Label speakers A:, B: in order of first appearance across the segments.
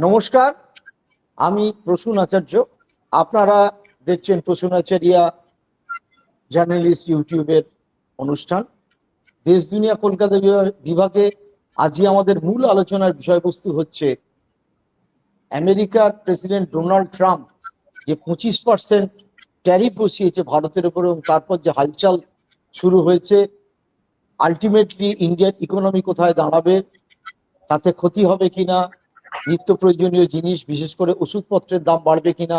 A: নমস্কার, আমি প্রসূন আচার্য। আপনারা দেখছেন প্রসূন আচার্যা জার্নালিস্ট ইউটিউবের অনুষ্ঠান। দেশ, দুনিয়া, কলকাতা বিভা- বিভাগে আজই আমাদের মূল আলোচনার বিষয়বস্তু হচ্ছে আমেরিকার প্রেসিডেন্ট ডোনাল্ড ট্রাম্প যে পঁচিশ পার্সেন্ট ট্যারিফ বসিয়েছে ভারতের উপর এবং তারপর যে হালচাল শুরু হয়েছে আলটিমেটলি ইন্ডিয়ান ইকোনমি কোথায় দাঁড়াবে, তাতে ক্ষতি হবে কিনা নিত্য প্রয়োজনীয় জিনিস, বিশেষ করে ওষুধপত্রের দাম বাড়বে কিনা,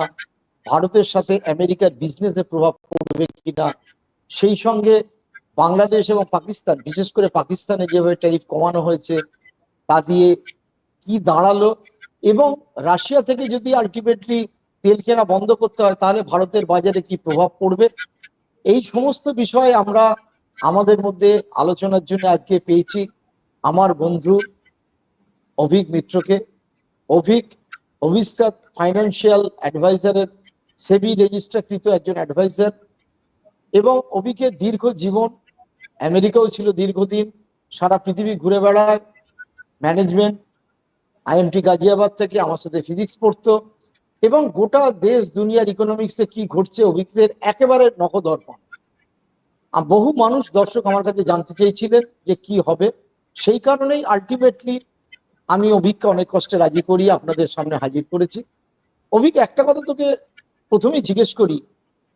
A: ভারতের সাথে আমেরিকার বিজনেসে প্রভাব পড়বে কিনা, সেই সঙ্গে বাংলাদেশ এবং পাকিস্তান, বিশেষ করে পাকিস্তানে যেভাবে ট্যারিফ কমানো হয়েছে, তা দিয়ে কি দাঁড়াল? এবং রাশিয়া থেকে যদি আলটিমেটলি তেল কেনা বন্ধ করতে হয়, তাহলে ভারতের বাজারে কি প্রভাব পড়বে? এই সমস্ত বিষয়ে আমরা আমাদের মধ্যে আলোচনার জন্য আজকে পেয়েছি। আমার বন্ধু অভিক মিত্রকে অভিক অভিস্কাত ফাইন্যান্সিয়াল অ্যাডভাইজারের সেবি রেজিস্ট্রাকৃত একজন অ্যাডভাইজার এবং অভিকের দীর্ঘ জীবন আমেরিকাও ছিল দীর্ঘদিন, সারা পৃথিবী ঘুরে বেড়ায়। ম্যানেজমেন্ট আইএমটি গাজিয়াবাদ থেকে আমার সাথে ফিজিক্স পড়তো এবং গোটা দেশ দুনিয়ার ইকোনমিক্সে কি ঘটছে অভিজ্ঞদের একেবারে নখদর্পণ বহু মানুষ দর্শক আমার কাছে জানতে চেয়েছিলেন যে কি হবে। সেই কারণেই আলটিমেটলি আমি অভিককে অনেক কষ্টে রাজি করি আপনাদের সামনে হাজির করেছি। অভিক, একটা কথা তোকে প্রথমেই জিজ্ঞেস করি,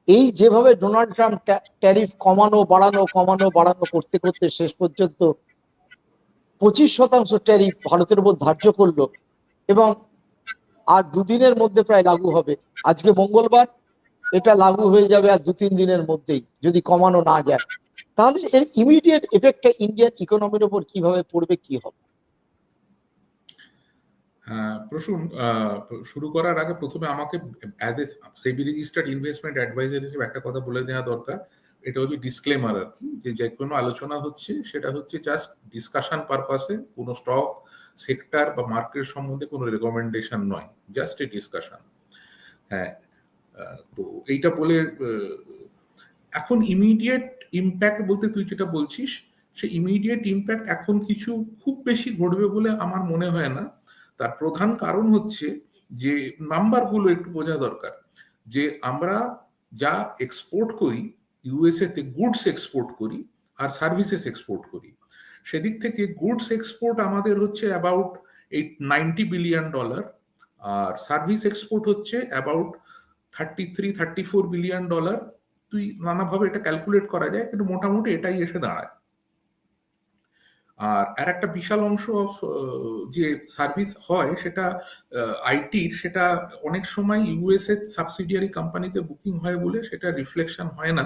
A: এই যেভাবে ডোনাল্ড ট্রাম্প ট্যা- ট্যারিফ কমানো, বাড়ানো কমানো, বাড়ানো করতে করতে শেষ পর্যন্ত পঁচিশ শতাংশ ট্যারিফ ভারতের উপর ধার্য করল এবং আর দুদিনের মধ্যে প্রায় লাগু হবে। আজকে মঙ্গলবার, এটা লাগু হয়ে যাবে আর দু তিন দিনের মধ্যেই যদি কমানো না যায়। তাহলে এর ইমিডিয়েট এফেক্টটা ইন্ডিয়ান ইকোনমির উপর কীভাবে পড়বে, কি হবে?
B: প্রসূন শুরু করার আগে প্রথমে আমাকে as a SEBI registered investment advisor হিসেবে একটা কথা বলে দেওয়া দরকার। এটা হচ্ছে ডিসক্লেমার আর কি, যে যে কোনো আলোচনা হচ্ছে সেটা হচ্ছে জাস্ট ডিসকাশন পারপাসে কোনো স্টক সেক্টর বা মার্কেট সম্বন্ধে কোনো রেকমেন্ডেশন নয় জাস্ট এ ডিসকাশন হ্যাঁ তো এইটা বলে এখন ইমিডিয়েট ইম্প্যাক্ট বলতে তুই যেটা বলছিস, সে ইমিডিয়েট ইম্প্যাক্ট এখন কিছু খুব বেশি ঘটবে বলে আমার মনে হয় না। তার প্রধান কারণ হচ্ছে যে নাম্বারগুলো একটু বোঝা দরকার। যে আমরা যা এক্সপোর্ট করি ইউএসএ তে গুডস এক্সপোর্ট করি আর সার্ভিসেস এক্সপোর্ট করি। সেদিক থেকে গুডস এক্সপোর্ট আমাদের হচ্ছে about eight ninety billion dollar R service export হচ্ছে about thirty three thirty four billion dollar তুই নানাভাবে এটা ক্যালকুলেট করা যায়, কিন্তু মোটামুটি এটাই এসে দাঁড়ায়। আর আর একটা বিশাল অংশ যে সার্ভিস হয় সেটা আইটির সেটা অনেক সময় ইউএসএ সাবসিডিয়ারি কোম্পানিতে বুকিং হয় বলে সেটা রিফ্লেকশন হয় না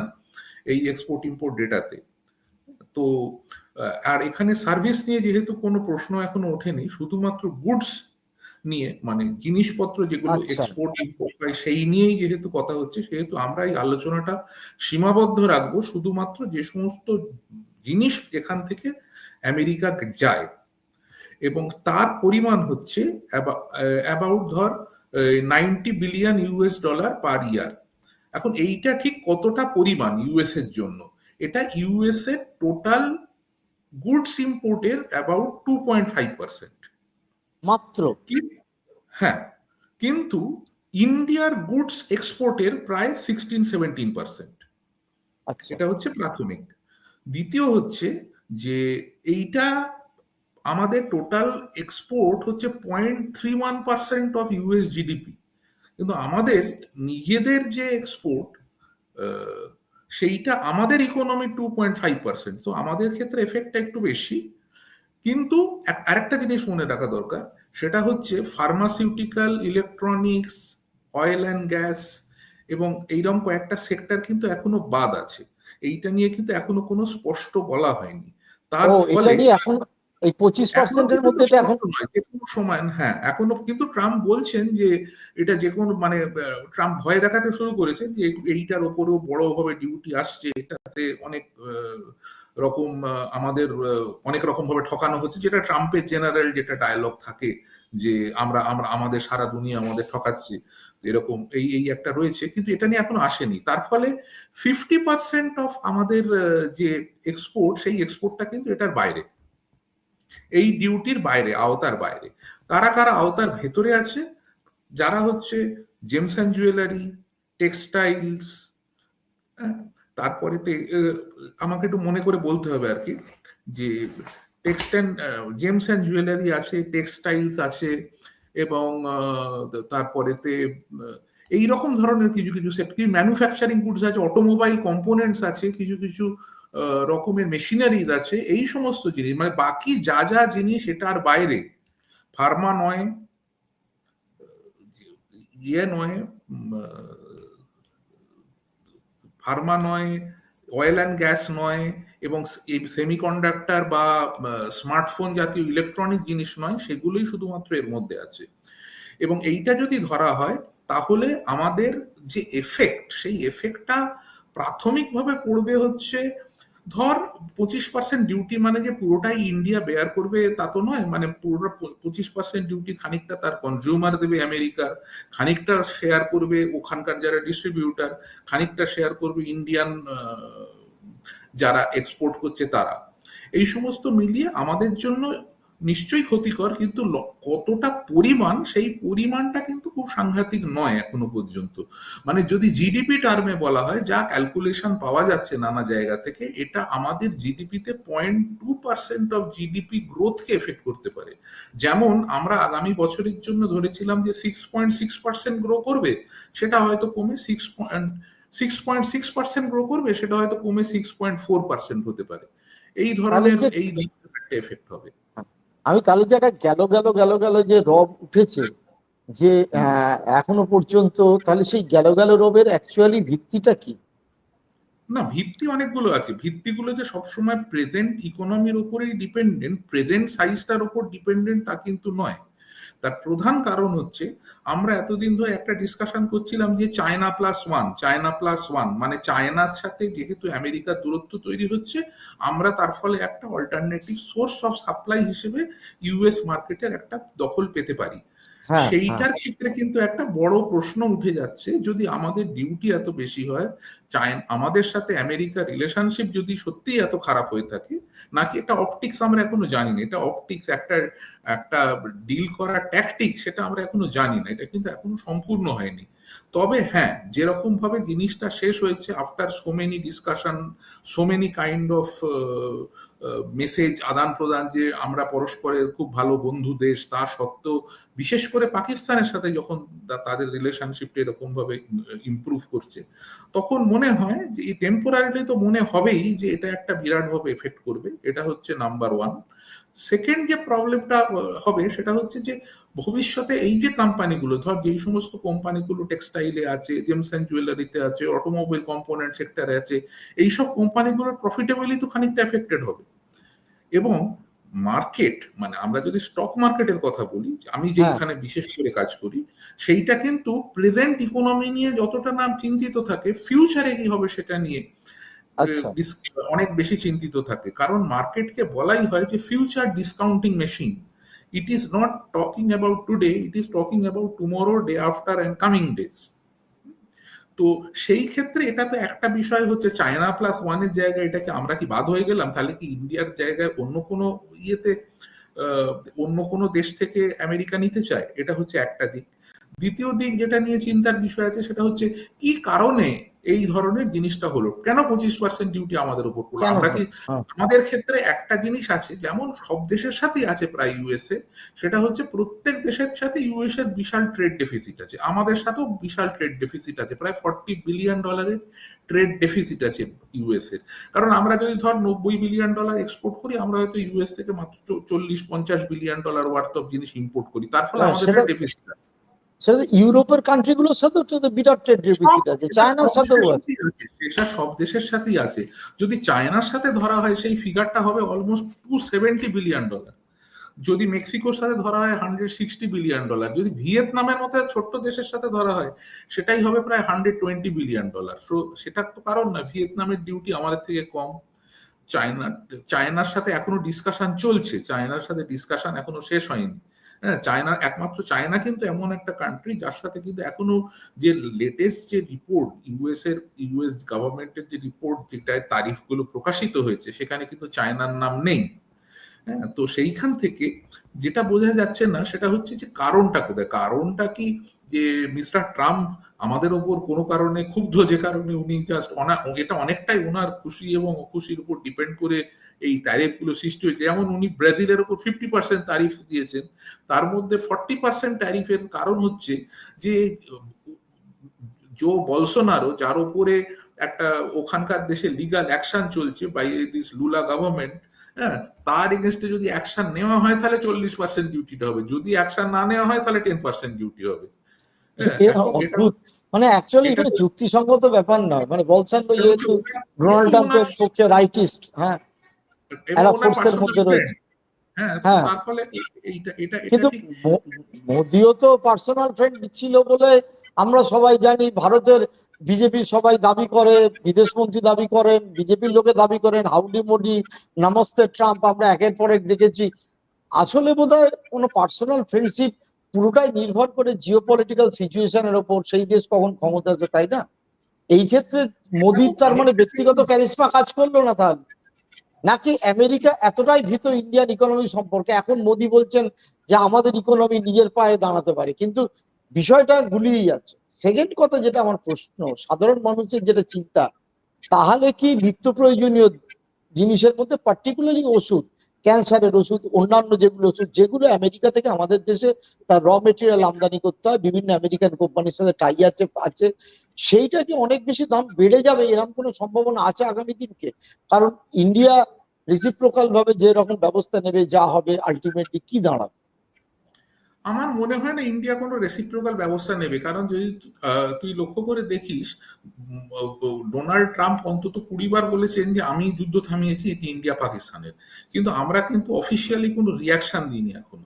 B: এই এক্সপোর্ট ইম্পোর্ট ডেটাতে তো আর এখানে সার্ভিস নিয়ে যেহেতু কোনো প্রশ্ন এখনও ওঠেনি শুধুমাত্র গুডস নিয়ে মানে জিনিসপত্র যেগুলো
A: আচ্ছা।
B: এক্সপোর্ট ইম্পোর্ট হয় সেই নিয়েই যেহেতু কথা হচ্ছে সেহেতু আমরা এই আলোচনাটা সীমাবদ্ধ রাখব শুধুমাত্র যে সমস্ত জিনিস এখান থেকে আমেরিকা যায়। এবং তার পরিমাণ হচ্ছে অ্যাবাউট ধর ninety billion US dollar per year. এখন এইটা ঠিক কতটা পরিমাণ ইউএস এর জন্য? এটা ইউএস এর total goods ইম্পোর্টের about two point five percent.
A: মাত্র?
B: হ্যাঁ। কিন্তু ইন্ডিয়ার গুডস এক্সপোর্টের প্রায় সিক্সটিন সেভেন্টিন পার্সেন্ট।
A: আচ্ছা।
B: এটা হচ্ছে প্রাথমিক। দ্বিতীয় হচ্ছে যে এইটা আমাদের টোটাল এক্সপোর্ট হচ্ছে point three one percent of US GDP কিন্তু আমাদের নিজেদের যে এক্সপোর্ট সেইটা আমাদের economy two point five percent তো আমাদের ক্ষেত্রে এফেক্টটা একটু বেশি। কিন্তু আরেকটা জিনিস মনে রাখা দরকার, সেটা হচ্ছে pharmaceutical electronics oil and gas এবং এইরকম কয়েকটা সেক্টর কিন্তু এখনও বাদ আছে। এইটা নিয়ে কিন্তু এখনও কোনো স্পষ্ট বলা হয়নি। তার ফলে
A: এখন এই পঁচিশ
B: এখনও
A: পার্সেন্টের মধ্যে এটা এখন
B: যে কোনো সময় হ্যাঁ এখনও কিন্তু ট্রাম্প বলছেন যে এটা যে কোনো মানে ট্রাম্প ভয় দেখাতে শুরু করেছে যে এইটার ওপরেও বড়ভাবে ডিউটি আসছে এটাতে অনেক আহ, রকম আমাদের অনেক রকম ভাবে ঠকানো হচ্ছে, যেটা ট্রাম্পের জেনারেল যেটা ডায়লগ থাকে যে আমরা আমরা, আমাদের সারা দুনিয়া আমাদের ঠকাচ্ছে, এরকম, এই এই একটা রয়েছে, কিন্তু এটা নিয়ে এখন আসেনি। তার ফলে ফিফটি পার্সেন্ট অফ আমাদের যে এক্সপোর্ট সেই এক্সপোর্টটা কিন্তু এটার বাইরে। এই ডিউটির বাইরে, আওতার বাইরে। কারা কারা আওতার ভেতরে আছে? যারা হচ্ছে জেমস অ্যান্ড জুয়েলারি টেক্সটাইলস তারপরে আমাকে একটু মনে করে বলতে হবে আর কি যে টেক্সটাইল জেমস অ্যান্ড জুয়েলারি আছে টেক্সটাইলস আছে এবং তারপরেতে এই রকম ধরনের কিছু কিছু সেক্টর ম্যানুফ্যাকচারিং গুডস আছে অটোমোবাইল কম্পোনেন্টস আছে, কিছু কিছু রকমের মেশিনারিজ আছে, এই সমস্ত জিনিস মানে বাকি যা যা জিনিস এটার বাইরে। ফার্মা নয় ইয়ে নয় ফার্মা নয় অয়েল অ্যান্ড গ্যাস নয়, এবং সেমিকন্ডাক্টর বা স্মার্টফোন জাতীয় ইলেকট্রনিক জিনিস নয়, সেগুলোই শুধুমাত্র এর মধ্যে আছে। এবং এইটা যদি ধরা হয়, তাহলে আমাদের যে এফেক্ট সেই এফেক্টটা প্রাথমিকভাবে পড়বে হচ্ছে ধর, পঁচিশ পার্সেন্ট ডিউটি মানে যে পুরোটাই ইন্ডিয়া বেয়ার করবে, তা তো নয়। মানে পুরোটা পঁচিশ পার্সেন্ট ডিউটি খানিকটা তার কনজিউমার দেবে আমেরিকার খানিকটা শেয়ার করবে ওখানকার যারা ডিস্ট্রিবিউটার খানিকটা শেয়ার করবে ইন্ডিয়ান যারা এক্সপোর্ট করছে তারা। এই সমস্ত মিলিয়ে আমাদের জন্য নিশ্চয়ই ক্ষতিকর কিন্তু কতটা পরিমাণ সেই পরিমাণটা কিন্তু খুব সাংঘাতিক নয় এখনও পর্যন্ত। মানে যদি জিডিপি টার্মে বলা হয় যা ক্যালকুলেশন পাওয়া যাচ্ছে নানা জায়গা থেকে এটা আমাদের জিডিপিতে point two percent of GDP গ্রোথকে effect করতে পারে। যেমন আমরা আগামী বছরের জন্য ধরেছিলাম যে six point six percent grow করবে সেটা হয়তো কমে six point six point six percent grow করবে সেটা হয়তো কমে সিক্স পয়েন্ট ফোর পার্সেন্ট হতে পারে। এই ধরনের এই এফেক্ট হবে।
A: আমি তাহলে যে একটা গেল গেল গেল গেল যে রব উঠেছে যে এখনও পর্যন্ত তাহলে সেই গেল গেল রবের অ্যাকচুয়ালি ভিত্তিটা কি?
B: না ভিত্তি অনেকগুলো আছে। ভিত্তিগুলো যে সবসময় প্রেজেন্ট ইকোনমির উপরেই ডিপেন্ডেন্ট প্রেজেন্ট সাইজটার উপর ডিপেন্ডেন্ট তা কিন্তু নয়। তার প্রধান কারণ হচ্ছে, আমরা এতদিন ধরে একটা ডিসকাশন করছিলাম যে China plus one China plus one মানে চায়নার সাথে যেহেতু আমেরিকার দূরত্ব তৈরি হচ্ছে, আমরা তার ফলে একটা অল্টারনেটিভ সোর্স অফ সাপ্লাই হিসেবে ইউএস মার্কেটের একটা দখল পেতে পারি। সেইটার ক্ষেত্রে কিন্তু একটা বড় প্রশ্ন উঠে যাচ্ছে যদি আমাদের ডিউটি এত বেশি হয় আমাদের সাথে আমেরিকার রিলেশনশিপ যদি সত্যিই এত খারাপ হয়ে থাকে নাকি এটা অপটিক্স আমরা এখনও জানি না এটা অপটিক্স একটা একটা ডিল করার ট্যাকটিক সেটা আমরা এখনও জানি না এটা কিন্তু এখনও সম্পূর্ণ হয়নি। তবে হ্যাঁ যেরকম ভাবে জিনিসটা শেষ হয়েছে after so many discussion so many kind of message আদান প্রদান যে আমরা পরস্পরের খুব ভালো বন্ধু দেশ, তা সত্ত্বেও বিশেষ করে পাকিস্তানের সাথে যখন তাদের রিলেশনশিপটা এরকম ভাবে ইমপ্রুভ করছে, তখন মনে হয় যে এই টেম্পোরারিলি তো মনে হবেই যে এটা একটা বিরাটভাবে এফেক্ট করবে, এটা হচ্ছে নাম্বার ওয়ান সেকেন্ড যে প্রবলেমটা হবে সেটা হচ্ছে যে ভবিষ্যতে এই যে কোম্পানিগুলো ধর যেই সমস্ত কোম্পানিগুলো টেক্সটাইলে আছে জেমস অ্যান্ড জুয়েলারিতে আছে অটোমোবাইল কম্পোনেন্ট সেক্টরে আছে, এইসব কোম্পানিগুলোর প্রফিটেবিলি তো খানিকটা এফেক্টেড হবে। এবং মার্কেট মানে আমরা যদি স্টক মার্কেটের কথা বলি আমি
A: হ্যাঁ।
B: যেখানে বিশেষ করে কাজ করি সেইটা কিন্তু প্রেজেন্ট ইকোনমি নিয়ে যতটা নাম চিন্তিত থাকে ফিউচারে কি হবে সেটা নিয়ে
A: আচ্ছা।
B: অনেক বেশি চিন্তিত থাকে। কারণ মার্কেটকে বলাই হয় যে future discounting machine it is not talking about today it is talking about tomorrow day after and coming days তো সেই ক্ষেত্রে এটা তো একটা বিষয় হচ্ছে চায়না প্লাস ওয়ানের জায়গায় এটাকে আমরা কি বাদ হয়ে গেলাম? তাহলে কি ইন্ডিয়ার জায়গায় অন্য কোনো ইয়েতে অন্য কোনো দেশ থেকে আমেরিকা নিতে চায়? এটা হচ্ছে একটা দিক। দ্বিতীয় দিক যেটা নিয়ে চিন্তার বিষয় আছে সেটা হচ্ছে কি কারণে এই ধরনের জিনিসটা হলো। কেন পঁচিশ পার্সেন্ট ডিউটি আমাদের উপর পড়ল? আমরা কি
A: হ্যাঁ।
B: আমাদের ক্ষেত্রে একটা জিনিস আছে যেমন সব দেশের সাথেই আছে প্রায় ইউএসএ সেটা হচ্ছে প্রত্যেক দেশের সাথে ইউএস এর বিশাল ট্রেড ডেফিসিট আছে। আমাদের সাথেও বিশাল ট্রেড ডেফিসিট আছে প্রায় ফর্টি বিলিয়ন ডলারের ট্রেড ডেফিসিট আছে ইউএস এর। কারণ আমরা যদি ধর নব্বই বিলিয়ন ডলার এক্সপোর্ট করি আমরা হয়তো ইউএস থেকে মাত্র চল্লিশ পঞ্চাশ বিলিয়ন ডলার ওয়ার্থ অফ জিনিস ইম্পোর্ট করি। তার ফলে
A: হ্যাঁ,
B: আমাদের ডেফিসিট আছে।
A: সেটা ইউরোপের কান্ট্রিগুলোর সাথেও তো বিরাট ট্রেড ডেফিসিট আছে। চায়নার আছে,
B: সেটা সব দেশের সাথেই আছে। যদি চায়নার সাথে ধরা হয় সেই ফিগারটা হবে almost two seventy billion dollar যদি মেক্সিকোর সাথে ধরা হয় হান্ড্রেড সিক্সটি বিলিয়ন ডলার যদি ভিয়েতনামের মতো ছোট্ট দেশের সাথে ধরা হয় সেটাই হবে প্রায় hundred twenty billion dollar so সেটা তো কারণ না ভিয়েতনামের ডিউটি আমাদের থেকে কম। চায়না চায়নার সাথে এখনও ডিসকাশন চলছে। চায়নার সাথে ডিসকাশন এখনও শেষ হয়নি। হ্যাঁ চায়না একমাত্র চায়না কিন্তু এমন একটা কান্ট্রি যার সাথে কিন্তু এখনও যে লেটেস্ট যে রিপোর্ট ইউএস এর ইউএস গভর্নমেন্টের যে রিপোর্ট যেটায় তারিফগুলো প্রকাশিত হয়েছে, সেখানে কিন্তু চায়নার নাম নেই। হ্যাঁ তো সেইখান থেকে যেটা বোঝা যাচ্ছে না, সেটা হচ্ছে যে কারণটা কোথায়? কারণটা কি যে মিস্টার ট্রাম্প আমাদের ওপর কোনো কারণে ক্ষুব্ধ, যে কারণে উনি জাস্ট এটা অনেকটাই ওনার খুশি এবং অখুশির উপর ডিপেন্ড করে এই ট্যারিফগুলো সৃষ্টি হয়েছে। যেমন উনি ব্রাজিলের উপর ফিফটি পার্সেন্ট তারিফ দিয়েছেন, তার মধ্যে ফর্টি পার্সেন্ট ট্যারিফের কারণ হচ্ছে যে জো বলসোনারো যার উপরে একটা ওখানকার দেশে লিগাল অ্যাকশন চলছে বাই দিস লুলা গভর্নমেন্ট হ্যাঁ তার এগেনস্টে যদি অ্যাকশন নেওয়া হয়, তাহলে চল্লিশ পার্সেন্ট ডিউটিটা হবে। যদি অ্যাকশন না নেওয়া হয়, তাহলে টেন পার্সেন্ট ডিউটি হবে।
A: অদ্ভুত। মানে অ্যাকচুয়ালি
B: এটা
A: যুক্তিসঙ্গত ব্যাপার নয়। মানে বলছেন তো যেহেতু ডোনাল্ড ট্রাম্পের পক্ষে রাইটিস্ট হ্যাঁ। একটা ফোর্সের মধ্যে রয়েছে।
B: হ্যাঁ
A: হ্যাঁ।
B: এটা
A: কিন্তু মোদিও তো পার্সোনাল ফ্রেন্ড ছিল বলে আমরা সবাই জানি ভারতের বিজেপি সবাই দাবি করে বিদেশ মন্ত্রী দাবি করেন বিজেপির লোকে দাবি করেন হাউডি মোডি নমস্তে ট্রাম্প আমরা একের পর এক দেখেছি। আসলে বোধহয় কোনো পার্সোনাল ফ্রেন্ডশিপ পুরোটাই নির্ভর করে জিও পলিটিক্যাল সিচুয়েশনের ওপর। সেই দেশ কখন ক্ষমতা আছে, তাই না? এই ক্ষেত্রে মোদির তার মানে ব্যক্তিগত ক্যারিসমা কাজ করল না তাহলে নাকি আমেরিকা এতটাই ভীত ইন্ডিয়ান ইকোনমি সম্পর্কে? এখন মোদি বলছেন যে আমাদের ইকোনমি নিজের পায়ে দাঁড়াতে পারে। কিন্তু বিষয়টা গুলিয়ে যাচ্ছে। সেকেন্ড কথা যেটা আমার প্রশ্ন, সাধারণ মানুষের যেটা চিন্তা, তাহলে কি নিত্য প্রয়োজনীয় জিনিসের মধ্যে পার্টিকুলারলি ওষুধ ক্যান্সারের ওষুধ, অন্যান্য যেগুলো ওষুধ, যেগুলো আমেরিকা থেকে আমাদের দেশে তার র মেটেরিয়াল আমদানি করতে হয়, বিভিন্ন আমেরিকান কোম্পানির সাথে টাই আছে আছে, সেইটা কি অনেক বেশি দাম বেড়ে যাবে? এরকম কোনো সম্ভাবনা আছে আগামী দিনকে? কারণ ইন্ডিয়া রিসিপ্রোকাল ভাবে যে রকম ব্যবস্থা নেবে, যা হবে আলটিমেটলি কি দাঁড়াবে?
B: আমার মনে হয় না ইন্ডিয়া কোনো রেসিপ্রোকাল ব্যবস্থা নেবে। কারণ যদি তুই লক্ষ্য করে দেখিস ডোনাল্ড ট্রাম্প অন্তত কুড়ি বার বলেছেন যে আমি যুদ্ধ থামিয়েছি এটি ইন্ডিয়া পাকিস্তানের। কিন্তু আমরা কিন্তু অফিসিয়ালি কোনো রিয়াকশন দিইনি এখনও।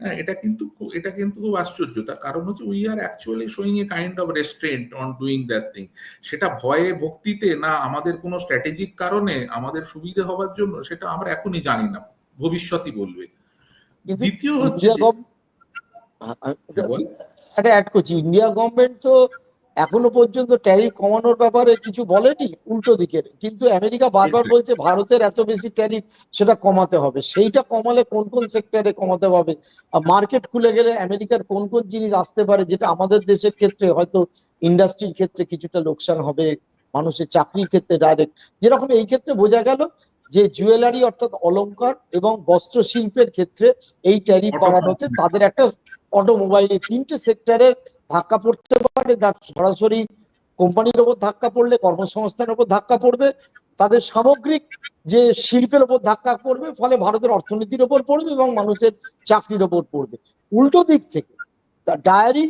B: হ্যাঁ এটা কিন্তু এটা কিন্তু খুব আশ্চর্য। তার কারণ হচ্ছে we are actually showing a kind of restraint on doing that thing সেটা ভয়ে ভক্তিতে না আমাদের কোনো স্ট্র্যাটেজিক কারণে আমাদের সুবিধে হওয়ার জন্য সেটা আমরা এখনই জানি না। ভবিষ্যতই বলবে। দ্বিতীয় হচ্ছে
A: ইন্ডিয়া
B: যে-
A: গভ
B: হ্যাঁ, বল।
A: একটা অ্যাড করছি। ইন্ডিয়া গভর্নমেন্ট তো এখনও পর্যন্ত ট্যারিফ কমানোর ব্যাপারে কিছু বলেনি উল্টো দিকের। কিন্তু আমেরিকা বারবার বলছে ভারতের এত বেশি ট্যারিফ সেটা কমাতে হবে। সেইটা কমালে কোন কোন সেক্টরে কমাতে হবে? মার্কেট খুলে গেলে আমেরিকার কোন কোন জিনিস আসতে পারে যেটা আমাদের দেশের ক্ষেত্রে হয়তো ইন্ডাস্ট্রির ক্ষেত্রে কিছুটা লোকসান হবে মানুষের চাকরির ক্ষেত্রে ডাইরেক্ট যেরকম এই ক্ষেত্রে বোঝা গেল যে জুয়েলারি অর্থাৎ অলংকার এবং বস্ত্র শিল্পের ক্ষেত্রে এই ট্যারিফ বাড়ানোতে তাদের একটা অটোমোবাইল এই তিনটে সেক্টরে ধাক্কা পড়তে পারে। তার সরাসরি কোম্পানির ওপর ধাক্কা পড়লে কর্মসংস্থানের ওপর ধাক্কা পড়বে তাদের সামগ্রিক যে শিল্পের ওপর ধাক্কা পড়বে ফলে ভারতের অর্থনীতির ওপর পড়বে এবং মানুষের চাকরির ওপর পড়বে। উল্টো দিক থেকে ডায়ারি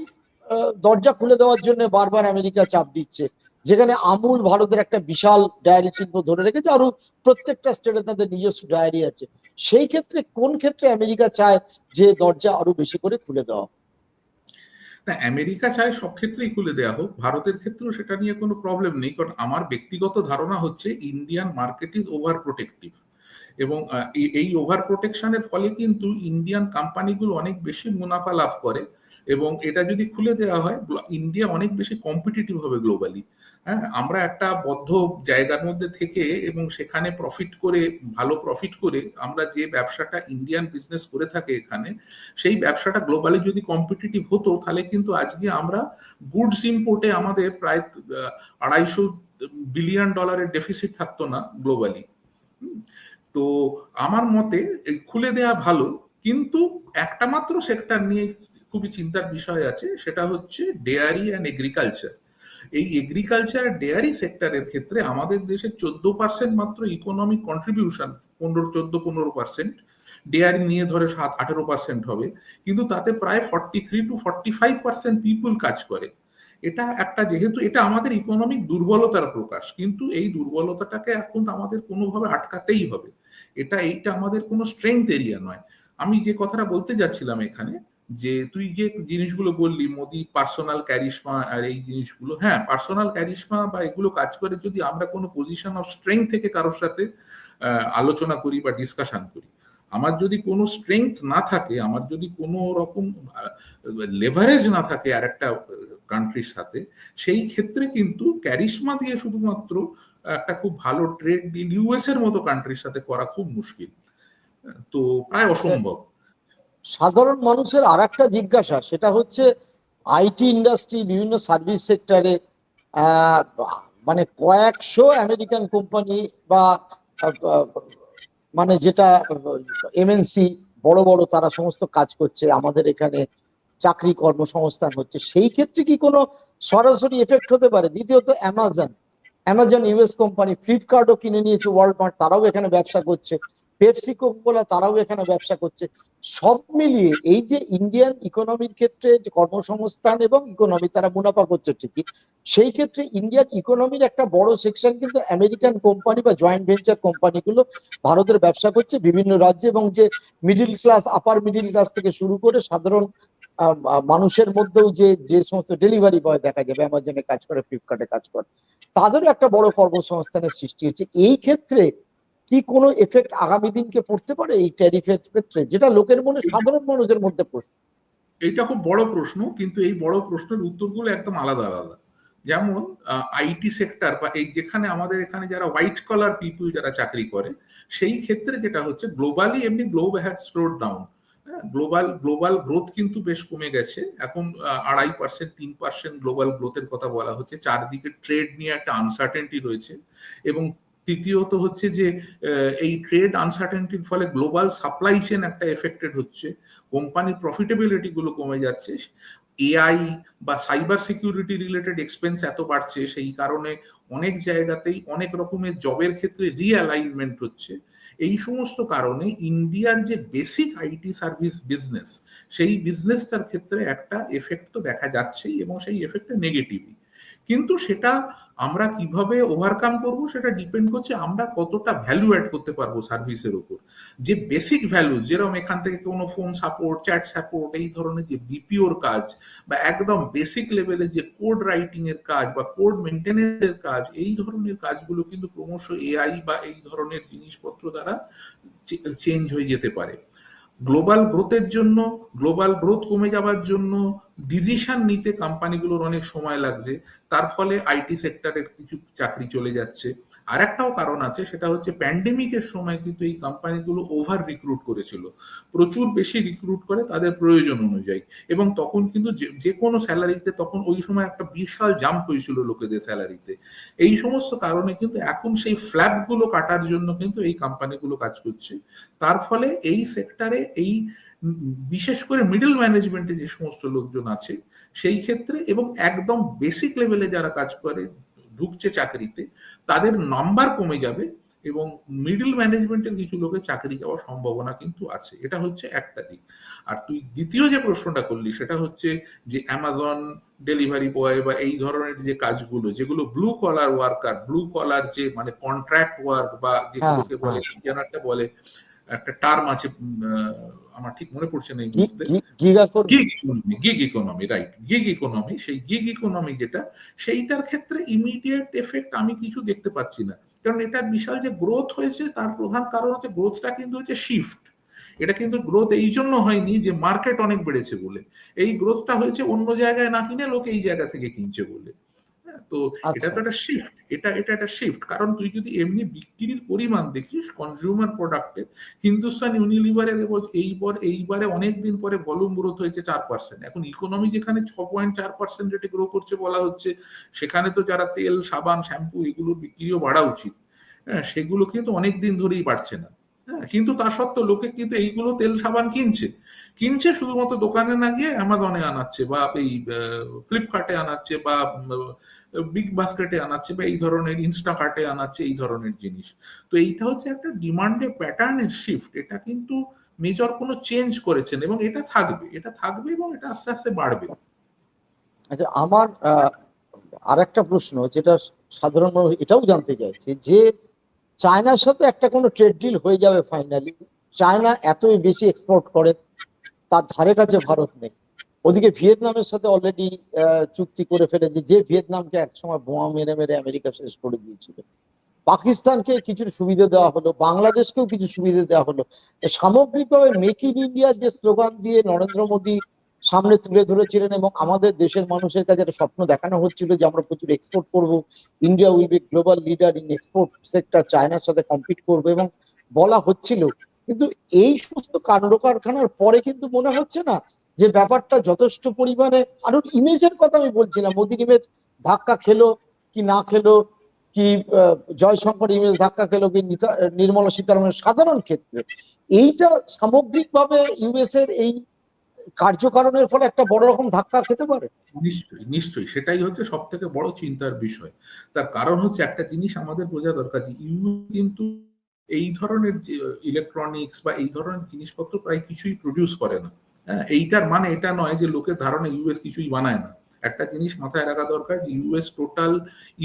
A: দরজা খুলে দেওয়ার জন্য বারবার আমেরিকা চাপ দিচ্ছে। যেখানে আমুল ভারতের একটা বিশাল ডায়ারি শিল্প ধরে রেখেছে আরও প্রত্যেকটা স্টেটে তাদের নিজস্ব ডায়ারি আছে। সেই ক্ষেত্রে কোন ক্ষেত্রে আমেরিকা চায় যে দরজা আরও বেশি করে খুলে দেওয়া?
B: না, আমেরিকা চায় সব ক্ষেত্রেই খুলে দেওয়া হোক। ভারতের ক্ষেত্রেও সেটা নিয়ে কোনো প্রবলেম নেই, কারণ আমার ব্যক্তিগত ধারণা হচ্ছে Indian market is over protective এবং এই ওভার প্রোটেকশনের ফলে কিন্তু ইন্ডিয়ান কোম্পানিগুলো অনেক বেশি মুনাফা লাভ করে। এবং এটা যদি খুলে দেওয়া হয় ইন্ডিয়া অনেক বেশি কম্পিটিটিভ হবে গ্লোবালি হ্যাঁ আমরা একটা বদ্ধ জায়গার মধ্যে থেকে এবং সেখানে প্রফিট করে, ভালো প্রফিট করে আমরা যে ব্যবসাটা ইন্ডিয়ান বিজনেস করে থাকে এখানে, সেই ব্যবসাটা গ্লোবালি যদি কম্পিটিটিভ হতো, তাহলে কিন্তু আজকে আমরা গুডস ইম্পোর্টে আমাদের প্রায় আড়াইশো বিলিয়ন ডলারের ডেফিসিট থাকতো না গ্লোবালি তো আমার মতে খুলে দেয়া ভালো, কিন্তু একটা মাত্র সেক্টর নিয়ে খুবই চিন্তার বিষয় আছে, সেটা হচ্ছে ডেয়ারি অ্যান্ড এগ্রিকালচার এই এগ্রিকালচার ডেয়ারি সেক্টরের ক্ষেত্রে আমাদের দেশে চোদ্দ পার্সেন্ট মাত্র ইকোনমিক কন্ট্রিবিউশন পনেরো, চোদ্দ, পনেরো পার্সেন্ট ডেয়ারি নিয়ে ধরে সাত, আঠেরো পার্সেন্ট হবে। কিন্তু তাতে প্রায় forty three to forty five percent people কাজ করে। এটা একটা যেহেতু, এটা আমাদের ইকোনমিক দুর্বলতার প্রকাশ। কিন্তু এই দুর্বলতাটাকে এখন আমাদের কোনোভাবে আটকাতেই হবে। এটা, এইটা আমাদের কোনো স্ট্রেংথ এরিয়া নয়। আমি যে কথাটা বলতে যাচ্ছিলাম এখানে যে তুই যে জিনিসগুলো বললি মোদি পার্সোনাল ক্যারিশমা আর এই জিনিসগুলো হ্যাঁ পার্সোনাল ক্যারিশমা বা এগুলো কাজ করে যদি আমরা কোনো পজিশন অফ স্ট্রেংথ থেকে কারোর সাথে আলোচনা করি বা ডিসকাশন করি। আমার যদি কোনো স্ট্রেংথ না থাকে আমার যদি কোনো রকম লেভারেজ না থাকে আর একটা কান্ট্রির সাথে সেই ক্ষেত্রে কিন্তু ক্যারিশমা দিয়ে শুধুমাত্র একটা খুব ভালো ট্রেড ডিল ইউএস এর মতো কান্ট্রির সাথে করা খুব মুশকিল। তো প্রায় অসম্ভব।
A: সাধারণ মানুষের আর একটা জিজ্ঞাসা, সেটা হচ্ছে আইটি ইন্ডাস্ট্রি বিভিন্ন সার্ভিস সেক্টরে মানে কয়েকশো আমেরিকান কোম্পানি বা মানে যেটা এমএনসি বড় বড় তারা সমস্ত কাজ করছে, আমাদের এখানে চাকরি কর্মসংস্থান হচ্ছে। সেই ক্ষেত্রে কি কোনো সরাসরি এফেক্ট হতে পারে? দ্বিতীয়ত অ্যামাজন অ্যামাজন ইউএস কোম্পানি ফ্লিপকার্টও কিনে নিয়েছে ওয়ার্ল্ডমার্ট তারাও এখানে ব্যবসা করছে। পেপসি কোলা তারাও এখানে ব্যবসা করছে। সব মিলিয়ে এই যে ইন্ডিয়ান ইকোনমির ক্ষেত্রে যে কর্মসংস্থান এবং ইকোনমি তারা মুনাফা করছে ঠিকই, সেই ক্ষেত্রে ইন্ডিয়ান ইকোনমির একটা বড় সেকশন কিন্তু আমেরিকান কোম্পানি বা জয়েন্ট ভেঞ্চার কোম্পানিগুলো ভারতের ব্যবসা করছে বিভিন্ন রাজ্যে এবং যে middle class, upper middle class থেকে শুরু করে সাধারণ মানুষের মধ্যেও যে যে সমস্ত ডেলিভারি বয় দেখা যাবে অ্যামাজনে কাজ করে, ফ্লিপকার্টে কাজ করে, তাদেরও একটা বড় কর্মসংস্থানের সৃষ্টি হচ্ছে। এই ক্ষেত্রে কি কোনো এফেক্ট আগামী দিনকে পড়তে পারে এই ট্যারিফের ক্ষেত্রে? যেটা লোকের মনে, সাধারণ মানুষের মধ্যে প্রশ্ন।
B: এইটা খুব বড় প্রশ্ন, কিন্তু এই বড় প্রশ্নের উত্তরগুলো একদম আলাদা আলাদা। যেমন আইটি সেক্টর বা এই যেখানে আমাদের এখানে যারা হোয়াইট কলার পিপুল যারা চাকরি করে, সেই ক্ষেত্রে যেটা হচ্ছে গ্লোবালি এমনি globe had slowed down global global growth কিন্তু বেশ কমে গেছে। এখন আড়াই পার্সেন্ট তিন পার্সেন্ট গ্লোবাল গ্রোথের কথা বলা হচ্ছে। চারদিকে ট্রেড নিয়ে একটা আনসার্টেনটি রয়েছে এবং তৃতীয়ত হচ্ছে যে এই ট্রেড আনসার্টেনটির ফলে গ্লোবাল সাপ্লাই চেন একটা এফেক্টেড হচ্ছে কোম্পানির প্রফিটেবিলিটি গুলো কমে যাচ্ছে এআই বা সাইবার সিকিউরিটি রিলেটেড এক্সপেন্স এত বাড়ছে, সেই কারণে অনেক জায়গাতেই অনেক রকমের জবের ক্ষেত্রে রিঅ্যালাইনমেন্ট হচ্ছে। এই সমস্ত কারণে ইন্ডিয়ার যে বেসিক আইটি সার্ভিস বিজনেস সেই বিজনেসটার ক্ষেত্রে একটা এফেক্ট তো দেখা যাচ্ছেই এবং সেই এফেক্টটা নেগেটিভই কিন্তু সেটা আমরা কীভাবে ওভারকাম করব সেটা ডিপেন্ড করছে আমরা কতটা ভ্যালু অ্যাড করতে পারব সার্ভিসের উপর যে বেসিক ভ্যালু যেরকম এখান থেকে কোনো ফোন সাপোর্ট চ্যাট সাপোর্ট এই ধরনের যে বিপিওর কাজ বা একদম বেসিক লেভেলের যে কোড রাইটিং এর কাজ বা কোড মেনটেন্যান্সের কাজ, এই ধরনের কাজগুলো কিন্তু ক্রমশ এআই বা এই ধরনের জিনিসপত্র দ্বারা চেঞ্জ হয়ে যেতে পারে। গ্লোবাল গ্রোথের জন্য গ্লোবাল গ্রোথ কমে যাওয়ার জন্য ডিসিশন নিতে কোম্পানিগুলোর অনেক সময় লাগছে। তার ফলে আইটি সেক্টরের কিছু চাকরি চলে যাচ্ছে। আর একটাও কারণ আছে, সেটা হচ্ছে প্যান্ডেমিকের সময় কিন্তু এই কোম্পানিগুলো ওভার রিক্রুট করেছিল। প্রচুর বেশি রিক্রুট করে তাদের প্রয়োজন অনুযায়ী। এবং তখন কিন্তু যে- কোনো স্যালারিতে তখন ওই সময় একটা বিশাল জাম্প হয়েছিল লোকেদের স্যালারিতে এই সমস্ত কারণে কিন্তু এখন সেই ফ্ল্যাপগুলো কাটার জন্য কিন্তু এই কোম্পানিগুলো কাজ করছে। তার ফলে এই সেক্টরে এই বিশেষ করে মিডল ম্যানেজমেন্টে যে সমস্ত লোকজন আছে সেই ক্ষেত্রে এবং একদম বেসিক লেভেলে যারা কাজ করে ঢুকছে চাকরিতে তাদের নাম্বার কমে যাবে এবং মিডল ম্যানেজমেন্টের কিছু লোকের চাকরি যাওয়ার সম্ভাবনা কিন্তু আছে। এটা হচ্ছে একটা দিক। আর তুই দ্বিতীয় যে প্রশ্নটা করলি সেটা হচ্ছে যে অ্যামাজন ডেলিভারি বয় বা এই ধরনের যে কাজগুলো যেগুলো blue collar worker blue collar যে মানে কন্ট্রাক্ট ওয়ার্ক বা যেগুলোকে বলে যেন একটা বলে একটা টার্ম আছে আমার ঠিক মনে পড়ছে না এই মুহূর্তে।
A: Gig
B: economy gig economy right gig economy সেই গিগ ইকোনমি যেটা সেইটার ক্ষেত্রে ইমিডিয়েট এফেক্ট আমি কিছু দেখতে পাচ্ছি না। কারণ এটা বিশাল যে গ্রোথ হয়েছে তার প্রধান কারণ হচ্ছে গ্রোথটা কিন্তু হচ্ছে শিফট এটা কিন্তু গ্রোথ এই জন্য হয়নি যে মার্কেট অনেক বেড়েছে বলে। এই গ্রোথটা হয়েছে অন্য জায়গায় না কিনে লোক এই জায়গা থেকে কিনছে বলে। তো এটা তো একটা শিফট এটা এটা একটা শিফট কারণ তুই যদি এমনি বিক্রির পরিমাণ দেখিস কনজিউমার প্রোডাক্টের হিন্দুস্তান ইউনিলিভারের এইবার এইবারে অনেক দিন পরে ভলিউম গ্রোথ হয়েছে চার পার্সেন্ট এখন ইকোনমি যেখানে ছ পয়েন্ট চার পার্সেন্ট রেটে গ্রো করছে বলা হচ্ছে সেখানে তো যারা তেল সাবান শ্যাম্পু এগুলোর বিক্রিও বাড়া উচিত। হ্যাঁ সেগুলো কিন্তু অনেক দিন ধরেই বাড়ছে না। হ্যাঁ কিন্তু তা সত্ত্বেও লোকে কিন্তু এইগুলো তেল সাবান কিনছে। কিনছে শুধুমাত্র দোকানে না গিয়ে অ্যামাজনে আনাচ্ছে বা এই ফ্লিপকার্টে আনাচ্ছে বা বিগ বাস্কেটে আনাচ্ছে বা এই ধরনের ইনস্টাকার্টে আনাচ্ছে, এই ধরনের জিনিস। তো এইটা হচ্ছে একটা ডিমান্ডে প্যাটার্নের শিফট এটা কিন্তু মেজর কোনো চেঞ্জ করেছেন এবং এটা থাকবে। এটা থাকবে এবং এটা আস্তে আস্তে বাড়বে।
A: আচ্ছা আমার আর একটা প্রশ্ন যেটা সাধারণ এটাও জানতে চাইছে যে চায়নার সাথে একটা কোনো ট্রেড ডিল হয়ে যাবে ফাইনালি চায়না এতই বেশি এক্সপোর্ট করে, তার ধারে কাছে ভারত নেই। ওদিকে ভিয়েতনামের সাথে অলরেডি চুক্তি করে ফেলেছে যে ভিয়েতনামকে একসময় বোমা মেরে মেরে আমেরিকা শেষ করে দিয়েছিল। পাকিস্তানকে কিছু সুবিধা দেওয়া হলো, বাংলাদেশকেও কিছু সুবিধা দেওয়া হলো। সামগ্রিকভাবে মেক ইন ইন্ডিয়ার যে স্লোগান দিয়ে নরেন্দ্র মোদী সামনে তুলে ধরেছিলেন এবং আমাদের দেশের মানুষের কাছে একটা স্বপ্ন দেখানো হচ্ছিল যে আমরা প্রচুর এক্সপোর্ট করব India will be global leader in export sector চায়নার সাথে কম্পিট করবে এবং বলা হচ্ছিল। কিন্তু এই সমস্ত কাণ্ড কারখানার পরে কিন্তু মনে হচ্ছে না যে ব্যাপারটা যথেষ্ট পরিমাণে, আরও ইমেজের কথা আমি বলছি না, মোদির ইমেজ ধাক্কা খেলো কি না খেলো, কি জয়শঙ্কর ইমেজ ধাক্কা খেলো কি নির্মলা সীতারামনের সাধারণ ক্ষেত্রে, এইটা সামগ্রিকভাবে ইউএস এর এই কার্যকারণের ফলে একটা বড় রকম ধাক্কা খেতে পারে?
B: নিশ্চয়ই নিশ্চয়ই। সেটাই হচ্ছে সব থেকে বড় চিন্তার বিষয়। তার কারণ হচ্ছে একটা জিনিস আমাদের বোঝা দরকার যে কিন্তু এই ধরনের ইলেকট্রনিক্স বা এই ধরনের জিনিসপত্র প্রায় কিছুই প্রডিউস করে না। এইটার মানে এটা নয় যে লোকের ধারণা ইউএস কিছুই বানায় না। একটা জিনিস মাথায় রাখা দরকার যে ইউএস টোটাল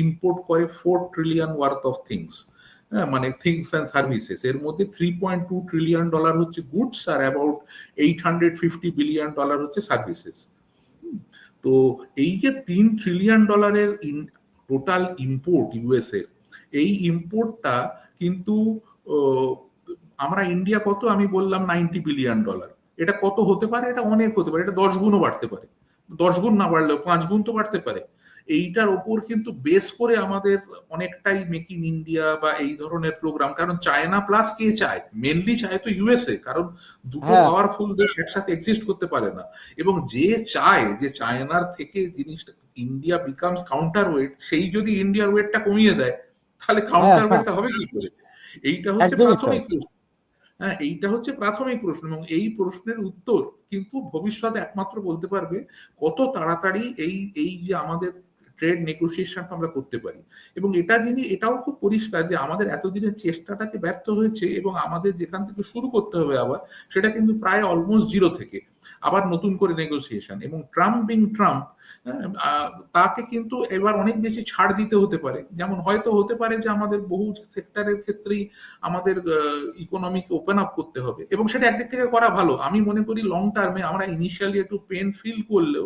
B: ইম্পোর্ট করে four trillion worth of things হ্যাঁ মানে থিংস অ্যান্ড সার্ভিসেস এর মধ্যে three point two trillion dollar হচ্ছে goods R about eight hundred fifty billion dollar হচ্ছে সার্ভিসেস তো এই যে তিন ট্রিলিয়ন ডলারের টোটাল ইম্পোর্ট ইউএস এর, এই ইম্পোর্টটা কিন্তু আমরা ইন্ডিয়া কত? আমি বললাম নাইনটি বিলিয়ন ডলার এটা কত হতে পারে? এটা অনেক হতে পারে। এটা দশ গুণও বাড়তে পারে। দশ গুণ না বাড়লেও পাঁচ গুণ তো বাড়তে পারে। এইটার ওপর কিন্তু বেস করে আমাদের অনেকটাই মেক ইন ইন্ডিয়া বা এই ধরনের প্রোগ্রাম কারণ চায়না প্লাস কে চায়? মেনলি চায় তো ইউএসএ কারণ দুটো
A: হ্যাঁ।
B: পাওয়ারফুল দেশ একসাথে এক্সিস্ট করতে পারে না। এবং যে চায় যে চায়নার থেকে জিনিসটা ইন্ডিয়া বিকামস কাউন্টার ওয়েট সেই যদি ইন্ডিয়ার ওয়েটটা কমিয়ে দেয় তাহলে কাউন্টার ওয়েটটা হবে কি করে? এইটা হচ্ছে প্রাথমিক প্রশ্ন। হ্যাঁ এইটা হচ্ছে প্রাথমিক প্রশ্ন এবং এই প্রশ্নের উত্তর কিন্তু ভবিষ্যতে একমাত্র বলতে পারবে কত তাড়াতাড়ি এই এই যে আমাদের ট্রেড নেগোসিয়েশনটা আমরা করতে পারি। এবং এটা জিনিস এটাও খুব পরিষ্কার যে আমাদের এতদিনের চেষ্টাটা যে ব্যর্থ হয়েছে এবং আমাদের যেখান থেকে শুরু করতে হবে আবার, সেটা কিন্তু প্রায় অলমোস্ট জিরো থেকে। আবার নতুন করে নেগোসিয়েশন এবং ট্রাম্প বিং ট্রাম্প তাকে কিন্তু এবার অনেক বেশি ছাড় দিতে হতে পারে। যেমন হয়তো হতে পারে যে আমাদের বহু সেক্টরের ক্ষেত্রেই আমাদের ইকোনমিক ওপেন আপ করতে হবে এবং সেটা একদিক থেকে করা ভালো। আমি মনে করি লং টার্মে আমরা ইনিশিয়ালি একটু পেন ফিল করলেও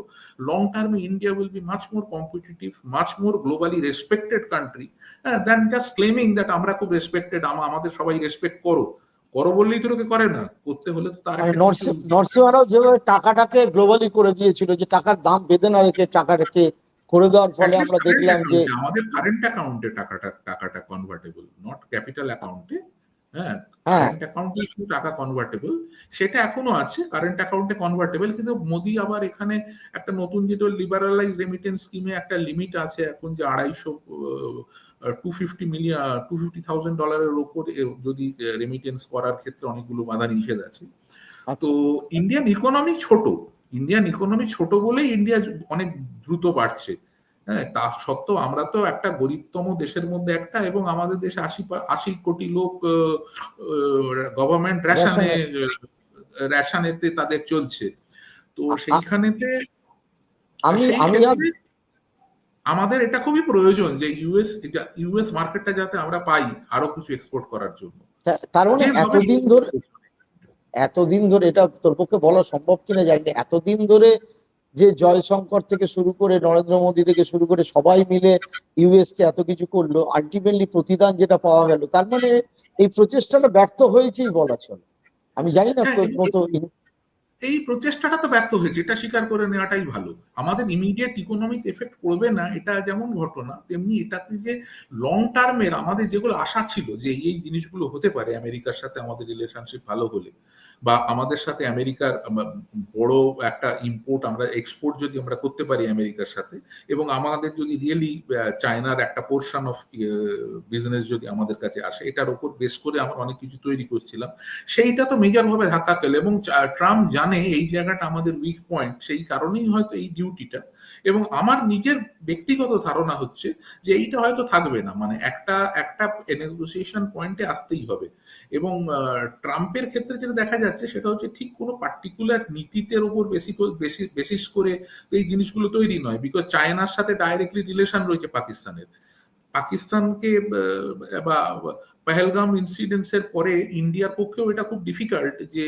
B: লং টার্মে India will be much more competitive much more globally respected country than just claiming that আমরা খুব রেসপেক্টেড আমাদের সবাই রেসপেক্ট করো। করো বললেই তো লোকে করে না। করতে হলে তো তার
A: নরসিংহারাও যেভাবে টাকাটাকে গ্লোবালি করে দিয়েছিল যে টাকার দাম বেঁধে না রেখে টাকাটাকে করে দেওয়ার ফলে আমরা দেখলাম যে
B: আমাদের কারেন্ট অ্যাকাউন্টে টাকাটা টাকাটা কনভার্টেবল নট ক্যাপিটাল অ্যাকাউন্টে হ্যাঁ
A: হ্যাঁ।
B: কারেন্ট অ্যাকাউন্টে শুধু টাকা কনভার্টেবল সেটা এখনও আছে কারেন্ট অ্যাকাউন্টে কনভার্টেবল কিন্তু মোদি আবার এখানে একটা নতুন যেটা লিবারালাইজ রেমিটেন্স স্কিমে একটা লিমিট আছে এখন যে আড়াইশো two fifty million two fifty thousand ডলারের ওপর যদি রেমিটেন্স করার ক্ষেত্রে অনেকগুলো বাধা নিষেধ আছে।
A: আচ্ছা।
B: তো ইন্ডিয়ান ইকোনমি ছোট। ইন্ডিয়ান ইকোনমি ছোট বলেই ইন্ডিয়া অনেক দ্রুত বাড়ছে। হ্যাঁ তা সত্ত্বেও আমরা তো একটা গরিবতম দেশের মধ্যে একটা এবং আমাদের দেশে আশি আশি কোটি লোক গভর্নমেন্ট রেশনে রেশনেতে তাদের চলছে। তো সেইখানেতে
A: আমি আমি
B: আমাদের এটা খুবই প্রয়োজন যে ইউএস ইউএস মার্কেটটা যাতে আমরা পাই আরও কিছু এক্সপোর্ট করার জন্য।
A: তার মানে এতদিন ধরে এতদিন ধরে এটা তোর পক্ষে বলা সম্ভব কিনা জানি এতদিন ধরে যে জয়শঙ্কর থেকে শুরু করে নরেন্দ্র মোদী থেকে শুরু করে সবাই মিলে ইউএস কে এত কিছু করল আলটিমেটলি প্রতিদান যেটা পাওয়া গেল তার মানে এই প্রচেষ্টাটা ব্যর্থ হয়েছেই বলা চলে। আমি জানি না
B: হ্যাঁ,
A: তোর মতো
B: এই প্রচেষ্টাটা তো ব্যর্থ হয়েছে, এটা স্বীকার করে নেওয়াটাই ভালো। আমাদের ইমিডিয়েট ইকোনমিক এফেক্ট পড়বে না, এটা যেমন ঘটনা, তেমনি এটাতে যে লং টার্মের আমাদের যেগুলো আশা ছিল যে এই জিনিসগুলো হতে পারে আমেরিকার সাথে আমাদের রিলেশনশিপ ভালো হলে বা আমাদের সাথে আমেরিকার বড় একটা ইম্পোর্ট আমরা এক্সপোর্ট যদি আমরা করতে পারি আমেরিকার সাথে, এবং আমাদের যদি রিয়েলি চায়নার একটা পোর্শন অফ বিজনেস যদি আমাদের কাছে আসে, এটার উপর বেস করে আমরা অনেক কিছু তৈরি করছিলাম। সেইটা তো মেজর ভাবে ধাক্কা খেলো, এবং ট্রাম্প জানে এই জায়গাটা আমাদের উইক পয়েন্ট সেই কারণেই হয়তো এই ডিউটিটা এবং আমার নিজের ব্যক্তিগত ধারণা হচ্ছে যে এইটা হয়তো থাকবে না মানে একটা একটা নেগোসিয়েশন পয়েন্টে আসতেই হবে। এবং ট্রাম্পের ক্ষেত্রে যেটা দেখা যাচ্ছে সেটা হচ্ছে ঠিক কোনো পার্টিকুলার নীতিতের ওপর বেশি বেসিস করে এই জিনিসগুলো তৈরি নয় বিকজ চায়নার সাথে ডাইরেক্টলি রিলেশন রয়েছে পাকিস্তানের পাকিস্তানকে বা পেহেলগাম ইনসিডেন্টসের পরে ইন্ডিয়ার পক্ষেও এটা খুব ডিফিকাল্ট যে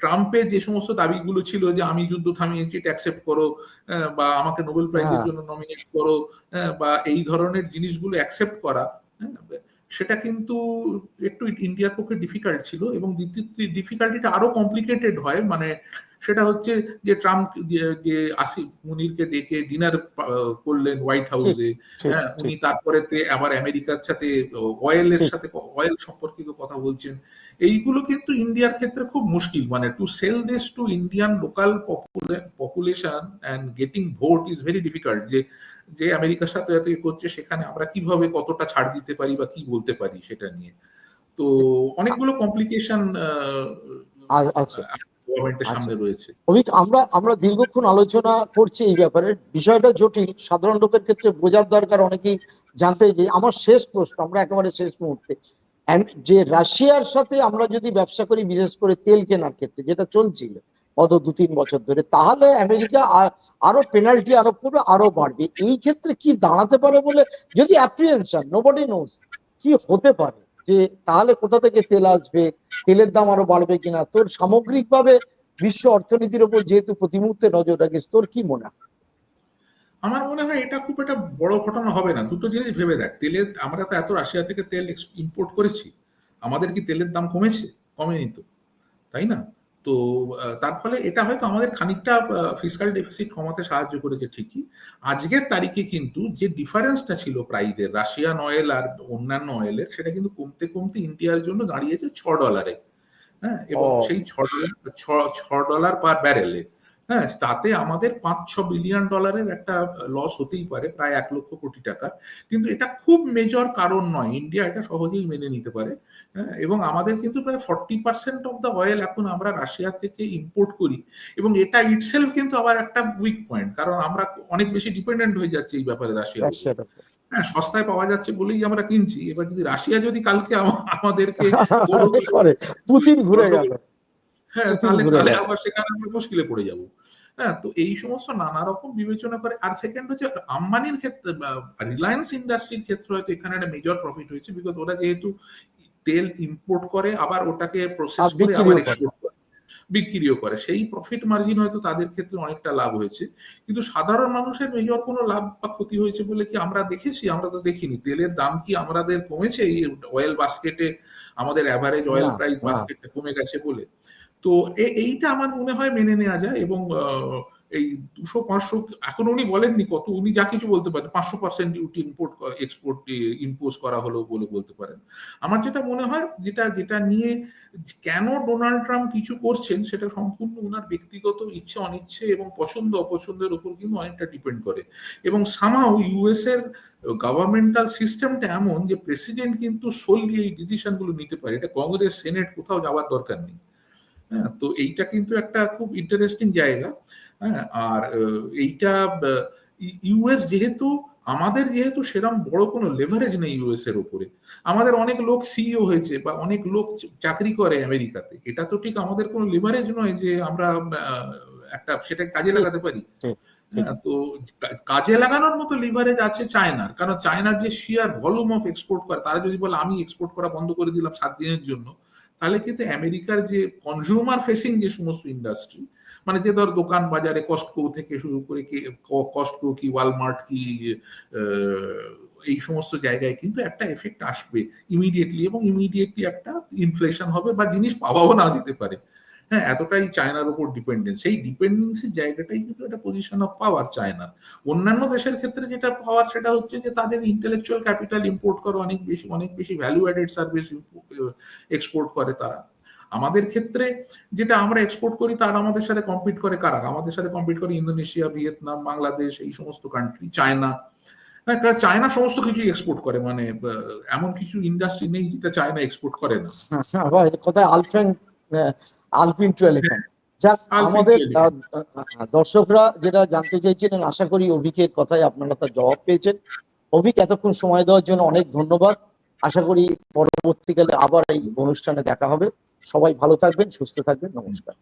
B: ট্রাম্পের যে সমস্ত দাবিগুলো ছিল যে আমি যুদ্ধ থামিয়েছি এটা অ্যাকসেপ্ট করো বা আমাকে নোবেল প্রাইজের
A: হ্যাঁ।
B: জন্য নমিনেট করো বা এই ধরনের জিনিসগুলো অ্যাকসেপ্ট করা হ্যাঁ, সেটা কিন্তু একটু ইন্ডিয়ার পক্ষে ডিফিকাল্ট ছিল এবং দ্বিতীয় ডিফিকাল্টিটা আরও কমপ্লিকেটেড হয়। মানে সেটা হচ্ছে যে ট্রাম্প যে- আসিফ মুনিরকে ডেকে ডিনার করলেন হোয়াইট হাউসে হ্যাঁ উনি তারপরে আবার আমেরিকার সাথে অয়েলের। সাথে অয়েল সম্পর্কিত কথা বলছেন। এইগুলো কিন্তু ইন্ডিয়ার ক্ষেত্রে খুব মুশকিল মানে to sell this to Indian local population and getting vote is very difficult যে যে আমেরিকার সাথে এত করছে সেখানে আমরা কীভাবে কতটা ছাড় দিতে পারি বা কি বলতে পারি সেটা নিয়ে। তো অনেকগুলো কমপ্লিকেশন
A: আছে।
B: সামনে রয়েছে।
A: আমরা আমরা দীর্ঘক্ষণ আলোচনা করছি এই ব্যাপারে। বিষয়টা জটিল। সাধারণ লোকের ক্ষেত্রে বোঝার দরকার অনেকেই জানতে যে আমার শেষ প্রশ্ন আমরা একেবারে শেষ মুহূর্তে। যে রাশিয়ার সাথে আমরা যদি ব্যবসা করি বিশেষ করে তেল কেনার ক্ষেত্রে যেটা চলছিল গত দু তিন বছর ধরে তাহলে আমেরিকা আরও পেনাল্টি আরোপ করবে আরও বাড়বে। এই ক্ষেত্রে কি দাঁড়াতে পারে বলে যদি অ্যাপ্রিহেনশন নোবডি নোজ কি হতে পারে? যে তাহলে কোথা থেকে তেল আসবে? তেলের দাম আরও বাড়বে কিনা? তোর সামগ্রিকভাবে বিশ্ব অর্থনীতির উপর যেহেতু প্রতি মুহূর্তে নজর রাখিস, তোর কি মনে হয়?
B: আমার মনে হয় এটা খুব একটা বড় ঘটনা হবে না। দুটো জিনিস ভেবে দেখ। তেলের, আমরা তো এত রাশিয়া থেকে তেল ইম্পোর্ট করেছি। আমাদের কি তেলের দাম কমেছে? কমেনি তো। তাই না? তো তার ফলে এটা হয়তো আমাদের খানিকটা ফিসকাল ডেফিসিট কমাতে সাহায্য করেছে ঠিকই। আজকের তারিখে কিন্তু যে ডিফারেন্সটা ছিল প্রাইজের রাশিয়ান অয়েল আর অন্যান্য অয়েলের সেটা কিন্তু কমতে কমতে ইন্ডিয়ার জন্য দাঁড়িয়েছে ছ ডলারে হ্যাঁ এবং সেই ছ ডলার ছ- ছ ডলার পার ব্যারেলে হ্যাঁ তাতে আমাদের পাঁচ ছ বিলিয়ন ডলারের একটা লস হতেই পারে প্রায় এক লক্ষ কোটি টাকার কিন্তু এটা খুব মেজর কারণ নয় ইন্ডিয়া এটা সহজেই মেনে নিতে পারে হ্যাঁ, এবং আমাদের কিন্তু প্রায় forty percent of the oil এখন আমরা রাশিয়া থেকে ইম্পোর্ট করি এবং এটা ইটসেলফ কিন্তু আবার একটা উইক পয়েন্ট কারণ আমরা অনেক বেশি ডিপেন্ডেন্ট হয়ে যাচ্ছে এই ব্যাপারে রাশিয়া হ্যাঁ সস্তায় পাওয়া যাচ্ছে বলেই আমরা কিনছি এবার যদি রাশিয়া যদি কালকে আমাদেরকে
A: পুতিন ঘুরে গেল।
B: হ্যাঁ তাহলে তাহলে আবার সেখানে আমরা মুশকিলে পড়ে যাব। হ্যাঁ তো এই সমস্ত নানা রকম বিবেচনা করে আর সেকেন্ড হচ্ছে আম্বানির ক্ষেত্রে রিলায়েন্স ইন্ডাস্ট্রির ক্ষেত্রে হয়তো এখানে একটা মেজর প্রফিট হয়েছে বিকজ ওরা যেহেতু তেল ইম্পোর্ট করে আবার ওটাকে প্রসেস করে আবার এক্সপোর্ট করে বিক্রিও করে। সেই প্রফিট মার্জিন হয়তো তাদের ক্ষেত্রে অনেকটা লাভ হয়েছে। কিন্তু সাধারণ মানুষের মেজর কোনো লাভ বা ক্ষতি হয়েছে বলে কি আমরা দেখেছি? আমরা তো দেখিনি। তেলের দাম কি আমাদের কমেছে? এই অয়েল বাস্কেটে আমাদের অ্যাভারেজ অয়েল প্রাইস
A: না।
B: বাস্কেটটা কমে গেছে বলে। তো এইটা আমার মনে হয় মেনে নেওয়া যায় এবং এই দুশো, পাঁচশো, এখন উনি বলেননি কত, উনি যা কিছু বলতে পারেন, পাঁচশো percent duty import export impose করা হলো বলে বলতে পারেন। আমার যেটা মনে হয়, যেটা যেটা নিয়ে কেন ডোনাল্ড ট্রাম্প কিছু করছেন, সেটা সম্পূর্ণ ওনার ব্যক্তিগত ইচ্ছে, অনিচ্ছে এবং পছন্দ, অপছন্দের উপর কিন্তু অনেকটা ডিপেন্ড করে। এবং সামাও ইউএস এর গভর্নমেন্টাল সিস্টেমটা এমন যে প্রেসিডেন্ট কিন্তু সোললি এই ডিসিশনগুলো নিতে পারে। এটা কংগ্রেস সেনেট কোথাও যাওয়ার দরকার নেই। হ্যাঁ তো এইটা কিন্তু একটা খুব ইন্টারেস্টিং জায়গা হ্যাঁ আর এইটা ইউএস যেহেতু আমাদের যেহেতু সেরকম বড় কোনো লেভারেজ নেই ইউএস এর উপরে। আমাদের অনেক লোক সিইও হয়েছে বা অনেক লোক চাকরি করে আমেরিকাতে। এটা তো ঠিক আমাদের কোনো লেভারেজ নয় যে আমরা একটা সেটা কাজে লাগাতে পারি। হ্যাঁ, তো কাজে লাগানোর মতো লিভারেজ আছে চায়নার। কারণ চায়নার যে শিয়ার ভলিউম অফ এক্সপোর্ট করে তারা যদি বলে আমি এক্সপোর্ট করা বন্ধ করে দিলাম সাত দিনের জন্য তাহলে কিন্তু আমেরিকার যে কনজিউমার ফেসিং যে সমস্ত ইন্ডাস্ট্রি মানে যে ধর দোকান বাজারে কস্টকো থেকে শুরু করে কি কস্টকো কি ওয়ালমার্ট কি এই সমস্ত জায়গায় কিন্তু একটা এফেক্ট আসবে ইমিডিয়েটলি এবং ইমিডিয়েটলি একটা ইনফ্লেশন হবে বা জিনিস পাওয়াও না যেতে পারে। হ্যাঁ এতটাই চায়নার উপর ডিপেন্ডেন্স সেই ডিপেন্ডেন্সির জায়গাটাই কিন্তু একটা পজিশন অফ পাওয়ার চায়নার অন্যান্য দেশের ক্ষেত্রে যেটা পাওয়ার সেটা হচ্ছে যে তাদের ইন্টেলেকচুয়াল ক্যাপিটাল ইম্পোর্ট করে অনেক বেশি অনেক বেশি ভ্যালু অ্যাডেড সার্ভিস এক্সপোর্ট করে তারা। আমাদের ক্ষেত্রে যেটা আমরা এক্সপোর্ট করি, তার আমাদের সাথে কম্পিট করে কারা? আমাদের সাথে কম্পিট করে ইন্দোনেশিয়া ভিয়েতনাম বাংলাদেশ এই সমস্ত কান্ট্রি চায়না হ্যাঁ চায়না সমস্ত কিছু এক্সপোর্ট করে মানে এমন কিছু ইন্ডাস্ট্রি নেই যেটা চায়না এক্সপোর্ট করে না।
A: আবার কোথায় আলফ্রেন আলপিন টু এলিফেন্ট যাক আমাদের দর্শকরা যেটা জানতে চাইছিলেন আশা করি অভিকের কথায় আপনারা তার জবাব পেয়েছেন। অভিক এতক্ষণ সময় দেওয়ার জন্য অনেক ধন্যবাদ। আশা করি পরবর্তীকালে আবার এই অনুষ্ঠানে দেখা হবে। সবাই ভালো থাকবেন সুস্থ থাকবেন। নমস্কার।